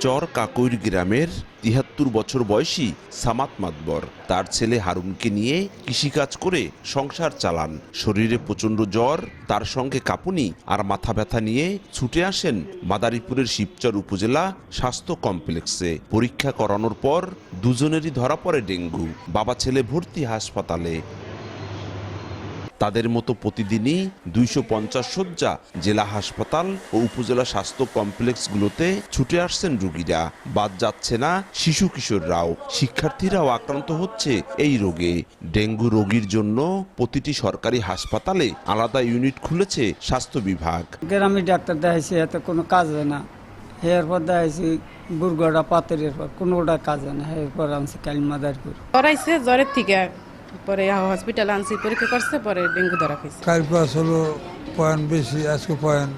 চর কাকৈর গ্রামের তিহাত্তর বছর বয়সী সামাত মাতবর, তার ছেলে হারুনকে নিয়ে কৃষিকাজ করে সংসার চালান। শরীরে প্রচণ্ড জ্বর, তার সঙ্গে কাঁপুনি আর মাথা ব্যথা নিয়ে ছুটে আসেন মাদারীপুরের শিবচর উপজেলা স্বাস্থ্য কমপ্লেক্সে। পরীক্ষা করানোর পর দুজনেরই ধরা পড়ে ডেঙ্গু। বাবা ছেলে ভর্তি হাসপাতালে। তাদের মতো প্রতিদিনই দুইশো পঞ্চাশ শয্যা জেলা হাসপাতাল ও উপজেলা স্বাস্থ্য কমপ্লেক্সগুলোতে ছুটে আসছেন রোগীরা। বাদ যাচ্ছে না শিশু কিশোররাও। শিক্ষার্থীরাও আক্রান্ত হচ্ছে এই রোগে। ডেঙ্গু রোগীর জন্য প্রতিটি সরকারি হাসপাতালে আলাদা ইউনিট খুলেছে স্বাস্থ্য বিভাগ। গ্রামে ডাক্তার দেখাইছি এতে কোনো কাজ হয় না। এরপর দেখাইছি বুরগড়া পাতের পর কোনোটা কাজ হয় না। এরপর ধরাইছে জ্বরের থেকে। পরে হসপিটাল আনছি পরীক্ষা করছে পরে ডেঙ্গু ধরা খাইছে কাল পাস পয়েন্ট বেশি আজকে পয়েন্ট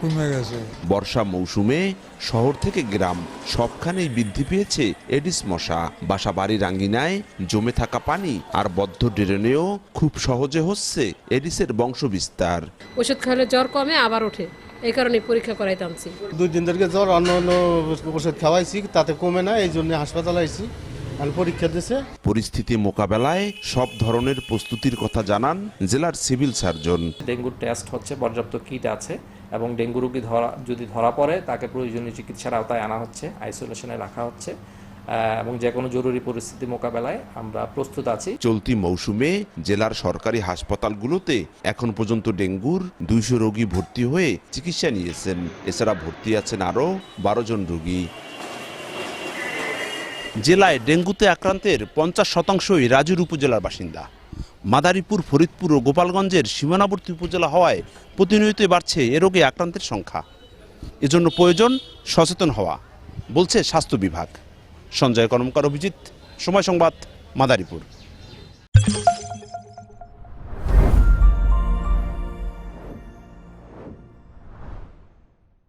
কমে গেছে। বর্ষা মৌসুমে শহর থেকে গ্রাম সবখানেই বৃদ্ধি পেয়েছে এডিস মশা। বাসা বাড়ির আঙ্গিনায় জমে থাকা পানি আর বদ্ধ ড্রেনেও খুব সহজে হচ্ছে এডিসের বংশবিস্তার। ওষুধ খাওয়ালে জ্বর কমে আবার ওঠে। এই কারণে পরীক্ষা করাইতে আনছি। দুই দিন ধরে জ্বর অন্য অন্য ওষুধ খাওয়াইছি তাতে কমে না এই জন্য হাসপাতালে আইছি। পরীক্ষা দিছে। পরিস্থিতি মোকাবেলায় সব ধরনের প্রস্তুতির কথা জানান জেলার সিভিল সার্জন। ডেঙ্গুর টেস্ট হচ্ছে পর্যাপ্ত কিট আছে এবং ডেঙ্গু রোগী ধরা যদি ধরা পড়ে তাকে প্রয়োজনীয় চিকিৎসার আওতায় আনা হচ্ছে আইসোলেশনে রাখা হচ্ছে এবং যে কোনো জরুরি পরিস্থিতি মোকাবেলায় আমরা প্রস্তুত আছি। চলতি মৌসুমে জেলার সরকারি হাসপাতালগুলোতে এখন পর্যন্ত ডেঙ্গুর দুইশো রোগী ভর্তি হয়ে চিকিৎসা নিয়েছেন। এছাড়া ভর্তি আছেন আরও বারো জন রোগী। জেলায় ডেঙ্গুতে আক্রান্তের পঞ্চাশ শতাংশই রাজুর উপজেলার বাসিন্দা। মাদারীপুর, ফরিদপুর ও গোপালগঞ্জের সীমানাবর্তী উপজেলা হওয়ায় প্রতিনিয়তই বাড়ছে এ রোগে আক্রান্তের সংখ্যা। এজন্য প্রয়োজন সচেতন হওয়া, বলছে স্বাস্থ্য বিভাগ। সঞ্জয় কর্মকার অভিজিৎ, সময় সংবাদ মাদারীপুর।